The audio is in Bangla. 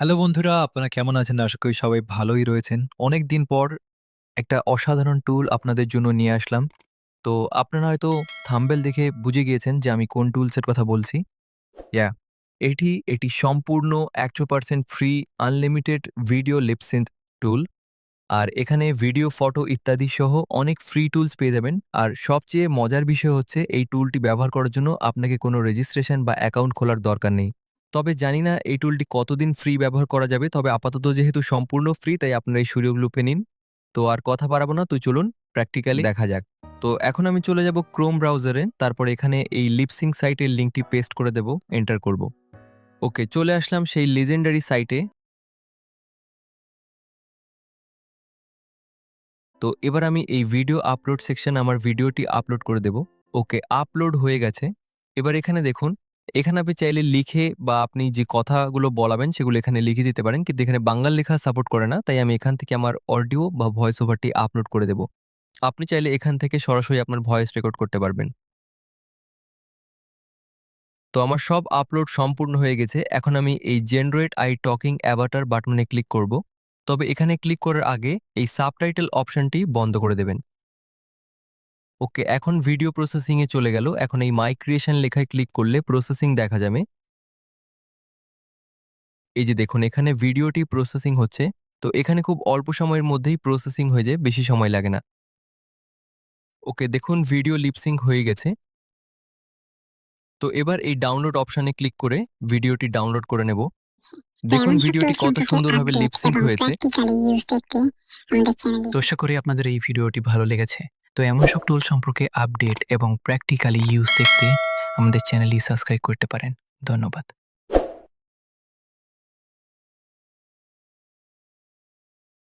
হ্যালো বন্ধুরা, আপনারা কেমন আছেন? আশা করি সবাই ভালোই রয়েছেন। অনেক দিন পর একটা অসাধারণ টুল আপনাদের জন্য নিয়ে আসলাম। তো আপনারা হয়তো থাম্বেল দেখে বুঝে গিয়েছেন যে আমি কোন টুলসের কথা বলছি। ইয়া এটি, এটি সম্পূর্ণ 100% free unlimited video lip tool. আর এখানে ভিডিও, ফটো ইত্যাদি সহ অনেক ফ্রি টুলস পেয়ে যাবেন। আর সবচেয়ে মজার বিষয় হচ্ছে এই টুলটি ব্যবহার করার জন্য আপনাকে কোনো রেজিস্ট্রেশন বা অ্যাকাউন্ট খোলার দরকার নেই। তবে জানি না এই টুলটি কতদিন ফ্রি ব্যবহার করা যাবে। তবে আপাতত যেহেতু সম্পূর্ণ ফ্রি তাই আপনারা এই সুযোগ লুপে নিন। তো আর কথা বাড়াবো না তো চলুন প্র্যাকটিক্যালি দেখা যাক। তো এখন আমি চলে যাব ক্রোম ব্রাউজারে তারপর এখানে এই লিপসিং সাইটের লিঙ্কটি পেস্ট করে দেব, এন্টার করব। ওকে চলে আসলাম সেই লিজেন্ডারি সাইটে। তো এবার আমি এই ভিডিও আপলোড সেকশন আমার ভিডিওটি আপলোড করে দেব। ওকে আপলোড হয়ে গেছে। এবার এখানে দেখুন, এখানে আপনি চাইলে লিখে বা আপনি যে কথাগুলো বলাবেন সেগুলো এখানে লিখে দিতে পারেন। কিন্তু এখানে বাংলা লেখা সাপোর্ট করে না। তাই আমি এখান থেকে আমার অডিও বা ভয়েস ওভারটি আপলোড করে দেব। আপনি চাইলে এখান থেকে সরাসরি আপনার ভয়েস রেকর্ড করতে পারবেন। তো আমার সব আপলোড সম্পূর্ণ হয়ে গেছে। এখন আমি এই জেনারেট আই টকিং অ্যাভাটার বাটনে ক্লিক করব। তবে এখানে ক্লিক করার আগে এই সাবটাইটেল অপশনটি বন্ধ করে দেবেন। ওকে এখন ভিডিও প্রসেসিং এ চলে গেল। এখন এই মাই ক্রিয়েশন লেখায় ক্লিক করলে প্রসেসিং দেখা যাবে। এই যে দেখুন এখানে ভিডিওটি প্রসেসিং হচ্ছে। তো এখানে খুব অল্প সময়ের মধ্যেই প্রসেসিং হয়ে যায়, বেশি সময় লাগে না। ওকে দেখুন ভিডিও লিপসিং হয়ে গেছে। তো এবার এই ডাউনলোড অপশানে ক্লিক করে ভিডিওটি ডাউনলোড করে নেব। দেখুন ভিডিওটি কত সুন্দরভাবে লিপসিং হয়েছে। তো আশা করি আপনাদের এই ভিডিওটি ভালো লেগেছে তো এমন সব টুল সম্পর্কে আপডেট এবং প্র্যাকটিক্যালি ইউজ দেখতে আমাদের চ্যানেলটি সাবস্ক্রাইব করতে পারেন। ধন্যবাদ।